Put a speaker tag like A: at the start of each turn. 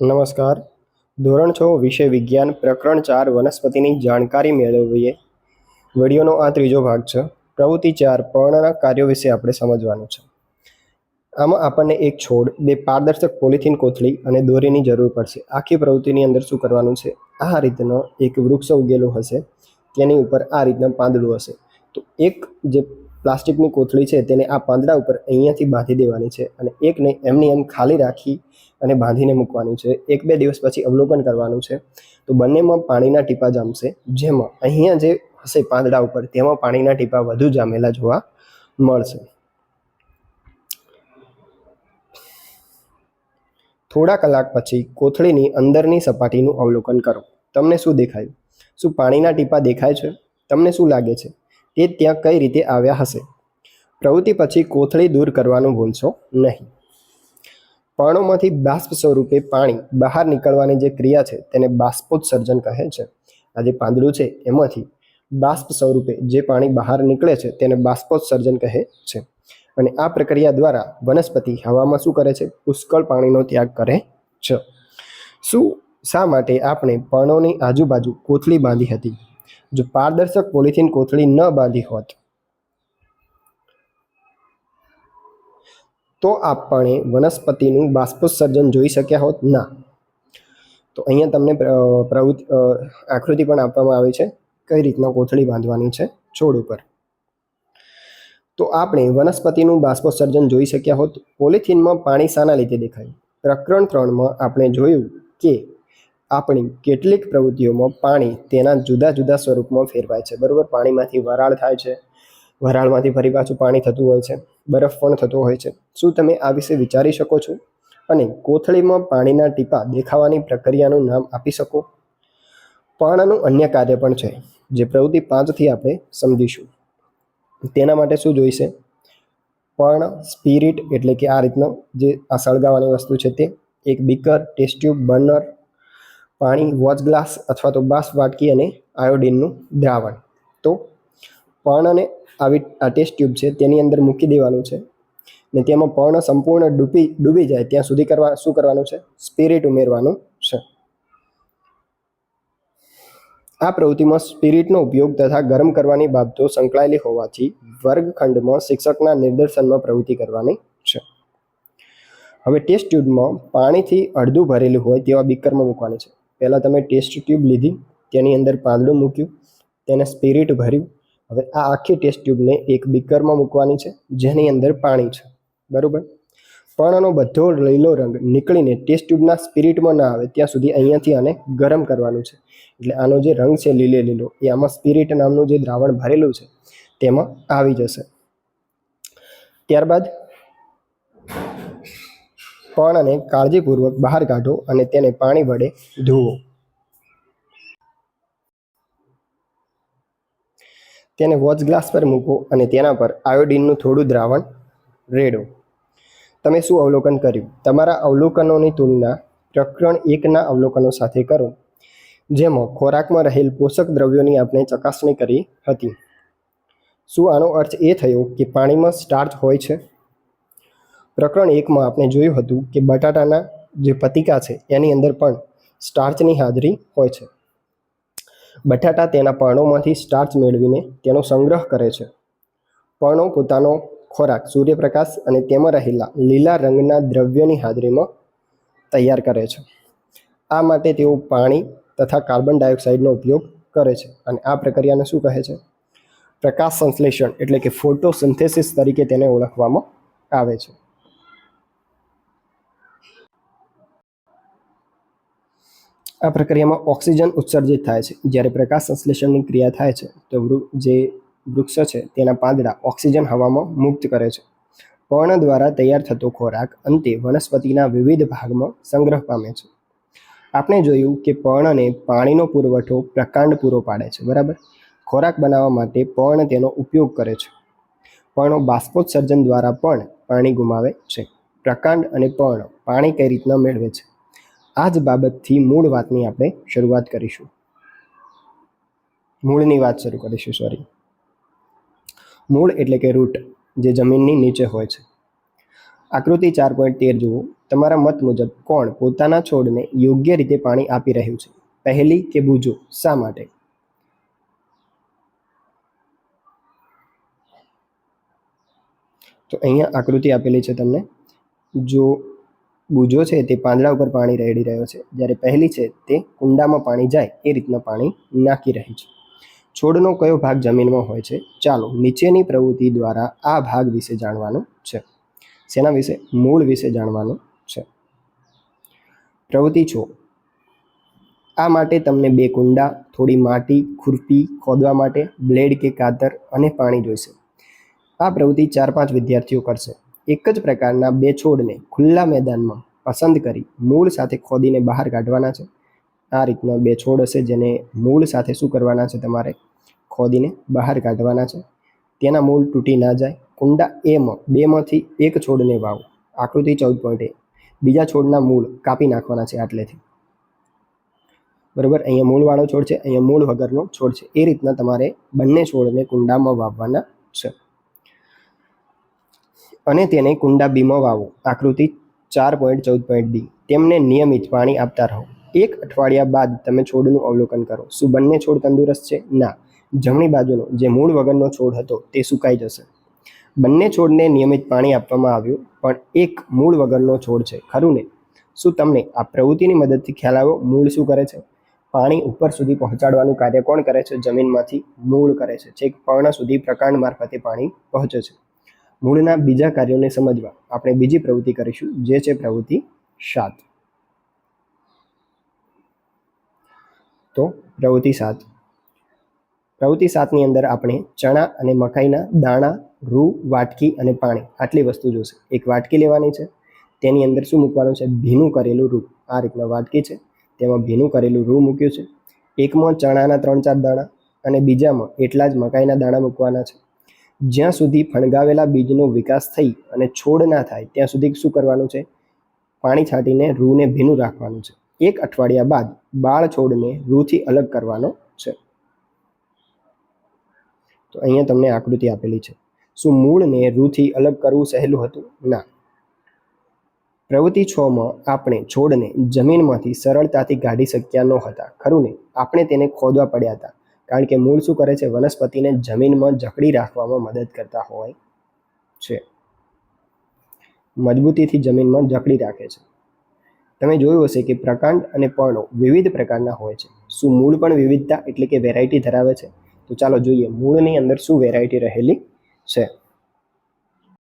A: નમસ્કાર. ધોરણ છ, વિષય વિજ્ઞાન પ્રકરણ ચાર, વનસ્પતિની જાણકારી મેળવીએ. વિડીયોનો આ ત્રીજો ભાગ છે. પ્રવૃત્તિ ચાર, પર્ણના કાર્યો વિશે આપણે સમજવાનું છે. આમાં આપણને એક છોડ, બે પારદર્શક પોલિથીન કોથળી અને દોરીની જરૂર પડશે. આખી પ્રવૃત્તિની અંદર શું કરવાનું છે? આ રીતનો એક વૃક્ષ ઉગેલું હશે. તેની ઉપર આ રીતના પાંદડું હશે. તો એક જે પ્લાસ્ટિકની કોથળી છે તેને આ પાંદડા ઉપર અહીંયાથી બાંધી દેવાની છે અને એકને એમની એમ ખાલી રાખી અને બાંધીને મૂકવાની છે. એક બે દિવસ પછી અવલોકન કરવાનું છે. તો બંનેમાં પાણીના ટીપા જામશે. જેમાં અહીંયા જે હશે પાંદડા ઉપર, તેમાં પાણીના ટીપા વધુ જામેલા જોવા મળશે. થોડા કલાક પછી કોથળીની અંદરની સપાટીનું અવલોકન કરો. તમને શું દેખાયું? શું પાણીના ટીપા દેખાય છે? તમને શું લાગે છે? તે ત્યાં કઈ રીતે આવ્યા હશે? પ્રવૃત્તિ પછી કોથળી દૂર કરવાનું ભૂલશો નહીં. પર્ણોમાંથી બાષ્પ સ્વરૂપે પાણી બહાર નીકળવાની જે ક્રિયા છે તેને બાષ્પોત્સર્જન કહે છે. આ જે પાંદડું છે એમાંથી બાષ્પ સ્વરૂપે જે પાણી બહાર નીકળે છે તેને બાષ્પોત્સર્જન કહે છે. અને આ પ્રક્રિયા દ્વારા વનસ્પતિ હવામાં શું કરે છે? પુષ્કળ પાણીનો ત્યાગ કરે છે. શું શા માટે આપણે પર્ણોની આજુબાજુ કોથળી બાંધી હતી? જો પારદર્શક પોલિથીન કોથળી ન બાંધી હોત. તો આપણે વનસ્પતિનું બાષ્પોત્સર્જન જોઈ શક્યા હોત ના. તો અહીંયા તમને પ્ર- પ્રવૃત્તિ આકૃતિ પણ આપવામાં આવી છે કઈ રીતના કોથળી બાંધવાની છે છોડ ઉપર. તો આપણે વનસ્પતિનું બાષ્પોત્સર્જન જોઈ શક્યા હોત. પોલિથીનમાં પાણી શાના લીધે દેખાય. પ્રકરણ ત્રણમાં આપણે જોયું કે આપણી કેટલીક પ્રવૃત્તિઓમાં પાણી તેના જુદા જુદા સ્વરૂપમાં ફેરવાય છે. બરાબર? પાણીમાંથી વરાળ થાય છે. વરાળમાંથી ફરી પાછું પાણી થતું હોય છે. બરફ પણ થતો હોય છે. શું તમે આ વિશે વિચારી શકો છો? અને કોથળીમાં પાણીના ટીપા દેખાવાની પ્રક્રિયાનું નામ આપી શકો? પર્ણનું અન્ય કાર્ય પણ છે, જે પ્રવૃત્તિ પાંચથી આપણે સમજીશું. તેના માટે શું જોઈશે? પણ, સ્પિરિટ એટલે કે આ રીતનો જે આ સળગાવવાની વસ્તુ છે તે. એક બીકર ટેસ્ટ ટ્યુબ બર્નર પાણી વોચ ગ્લાસ અથવા તો બાસ વાટકી અને આયોડિનનું દ્રાવણ. તો પર્ણને આવી આ ટેસ્ટ ટ્યુબ છે તેની અંદર મૂકી દેવાનું છે ને તેમાં પર્ણ સંપૂર્ણ ડૂબી ડૂબી જાય ત્યાં સુધી કરવા, શું કરવાનું છે? સ્પિરિટ ઉમેરવાનું છે. આ પ્રવૃત્તિમાં સ્પિરિટનો ઉપયોગ તથા ગરમ કરવાની બાબતો સંકળાયેલી હોવાથી વર્ગખંડમાં શિક્ષકના નિદર્શનમાં પ્રવૃત્તિ કરવાની છે. હવે ટેસ્ટ ટ્યુબમાં પાણીથી અડધું ભરેલું હોય તેવા બીકરમાં મૂકવાની છે. પહેલાં તમે ટેસ્ટ ટ્યુબ લીધી, તેની અંદર પાંદડું મૂક્યું, તેને સ્પિરિટ ભર્યું. હવે આ આખી ટેસ્ટ ટ્યુબને એક બીકરમાં મૂકવાની છે, જેની અંદર પાણી છે. બરાબર? પર્ણનો બધો લીલો રંગ નીકળીને ટેસ્ટ ટ્યુબના સ્પિરિટમાં ના આવે, ત્યાં સુધી અહીંયાથી આને ગરમ કરવાનું છે. એટલે આનો જે રંગ છે લીલે લીલો, એ આમાં સ્પિરિટ નામનું જે દ્રાવણ ભરેલું છે, તેમાં આવી જશે. ત્યારબાદ પર્ણને કાળજીપૂર્વક બહાર કાઢો અને તેને પાણી વડે ધોવો. તેને વોચ ગ્લાસ પર મૂકો અને તેના પર આયોડિનનું થોડું દ્રાવણ રેડો. તમે શું અવલોકન કર્યું? તમારા અવલોકનોની તુલના પ્રકરણ એકના અવલોકનો સાથે કરો, જેમાં ખોરાકમાં રહેલ પોષક દ્રવ્યોની આપણે ચકાસણી કરી હતી. શું આનો અર્થ એ થયો કે પાણીમાં સ્ટાર્ચ હોય છે? પ્રકરણ એકમાં આપણે જોયું હતું કે બટાટાના જે પતિકા છે, એની અંદર પણ સ્ટાર્ચની હાજરી હોય છે. બટાટા તેના પર્ણોમાંથી સ્ટાર્ચ મેળવીને તેનો સંગ્રહ કરે છે. પર્ણો પોતાનો ખોરાક, સૂર્યપ્રકાશ અને તેમાં રહેલા લીલા રંગના દ્રવ્યોની હાજરીમાં તૈયાર કરે છે. આ માટે તેઓ પાણી તથા કાર્બન ડાયોક્સાઇડનો ઉપયોગ કરે છે અને આ પ્રક્રિયાને શું કહે છે? પ્રકાશ સંશ્લેષણ એટલે કે ફોટોસિન્થેસિસ તરીકે તેને ઓળખવામાં આવે છે. આ પ્રક્રિયામાં ઓક્સિજન ઉત્સર્જિત થાય છે. જ્યારે પ્રકાશ સંશ્લેષણની ક્રિયા થાય છે, તો જે વૃક્ષ છે, તેના પાંદડા ઓક્સિજન હવામાં મુક્ત કરે છે. પર્ણ દ્વારા તૈયાર થતો ખોરાક અંતે વનસ્પતિના વિવિધ ભાગમાં સંગ્રહ પામે છે. આપણે જોયું કે પર્ણને પાણીનો પુરવઠો પ્રકાંડ પૂરો પાડે છે, બરાબર? ખોરાક બનાવવા માટે પર્ણ તેનો ઉપયોગ કરે છે. પર્ણો બાષ્પોત્સર્જન દ્વારા પણ પાણી ગુમાવે છે. પ્રકાંડ અને પર્ણ પાણી કઈ રીતના મેળવે છે? આ જ બાબતથી મૂળ વાતની આપણે શરૂઆત કરીશું. મૂળની વાત શરૂ કરીશું સોરી મૂળ એટલે કે રૂટ જે જમીનની નીચે હોય છે. આકૃતિ ચાર પોઈન્ટ તેર જુઓ. તમારા મત મુજબ કોણ પોતાના છોડને યોગ્ય રીતે પાણી આપી રહ્યું છે? પહેલી કે બુજો? શા માટે? તો અહીંયા આકૃતિ આપેલી છે તમને. જો બુજો છે તે પાંદડા ઉપર પાણી રેડી રહ્યો છે. જ્યારે પહેલી છે તે કુંડામાં પાણી જાય એ રીતના પાણી નાખી રહી છે. છોડનો કયો ભાગ જમીનમાં હોય છે? ચાલો નીચેની પ્રવૃત્તિ દ્વારા આ ભાગ વિશે જાણવાનું છે. શેના વિશે? મૂળ વિશે જાણવાનું છે. પ્રવૃત્તિ છો આ માટે તમને બે કુંડા, થોડી માટી, ખુરપી ખોદવા માટે, બ્લેડ કે કાતર અને પાણી જોઈશે. આ પ્રવૃત્તિ ચાર પાંચ વિદ્યાર્થીઓ કરશે. એક જ પ્રકારના બે છોડને ખુલ્લા મેદાનમાં પસંદ કરી મૂળ સાથે ખોદીને બહાર કાઢવાના છે. આ રીતનો બે છોડ હશે જેને મૂળ સાથે શું કરવાના છે તમારે? ખોદીને બહાર કાઢવાના છે. તેના મૂળ તૂટી ના જાય. કુંડા એમાં બેમાંથી એક છોડને વાવો. આકૃતિ ચૌદ પોઈન્ટ એ બીજા છોડના મૂળ કાપી નાખવાના છે આટલેથી. બરાબર? અહીંયા મૂળવાળો છોડ છે, અહીંયા મૂળ વગરનો છોડ છે. એ રીતના તમારે બંને છોડને કુંડામાં વાવવાના છે. અને તેને કુંડા બીમાં વાવો. આકૃતિ ચાર પોઈન્ટ ચૌદ પોઈન્ટ બી તેમને નિયમિત પાણી આપતા રહો. એક અઠવાડિયા બાદ તમે છોડનું અવલોકન કરો. શું બંને છોડ તંદુરસ્ત છે? ના. જમણી બાજુનો, જે મૂળ વગરનો છોડ હતો, તે સુકાઈ જશે. બંને છોડને નિયમિત પાણી આપવામાં આવ્યું, પણ એક મૂળ વગરનો છોડ છે. ખરું ને? શું તમને આ પ્રવૃત્તિની મદદથી ખ્યાલ આવ્યો? મૂળ શું કરે છે? પાણી ઉપર સુધી પહોંચાડવાનું કાર્ય કોણ કરે છે? જમીનમાંથી મૂળ કરે છે. છેક પર્ણ સુધી પ્રકાંડ મારફતે પાણી પહોંચે છે. મૂળના બીજા કાર્યોને સમજવા આપણે બીજી પ્રવૃત્તિ કરીશું, જે છે પ્રવૃત્તિ સાત. તો પ્રવૃત્તિ સાત. પ્રવૃત્તિ સાતની અંદર આપણે ચણા અને મકાઈના દાણા, રૂ, વાટકી અને પાણી આટલી વસ્તુ જોશે. એક વાટકી લેવાની છે, તેની અંદર શું મૂકવાનું છે? ભીનું કરેલું રૂ. આ રીતના વાટકી છે, તેમાં ભીનું કરેલું રૂ મૂક્યું છે. એકમાં ચણાના ત્રણ ચાર દાણા અને બીજામાં એટલા જ મકાઈના દાણા મૂકવાના છે. જ્યાં સુધી ફણગાવેલા બીજનો વિકાસ થઈ અને છોડ ના થાય, ત્યાં સુધી શું કરવાનું છે? પાણી છાંટીને રૂને ભીનું રાખવાનું છે. એક અઠવાડિયા બાદ બાળ છોડને રૂથી અલગ કરવાનો છે. તો અહીંયા તમને આકૃતિ આપેલી છે. શું મૂળને રૂથી અલગ કરવું સહેલું હતું? ના. પ્રવૃત્તિ છ માં આપણે છોડને જમીનમાંથી સરળતાથી કાઢી શક્યા ન હતા ખરું ને? આપણે તેને ખોદવા પડ્યા હતા. કારણ કે મૂળ શું કરે છે? વનસ્પતિને જમીનમાં જકડી રાખવામાં મદદ કરતા હોય છે. મજબૂતીથી જમીનમાં જકડી રાખે છે. તમે જોયું હશે કે પ્રકાંડ અને પર્ણો વિવિધ પ્રકારના હોય છે. શું મૂળ પણ વિવિધતા એટલે કે વેરાયટી ધરાવે છે? તો ચાલો જોઈએ મૂળની અંદર શું વેરાયટી રહેલી છે.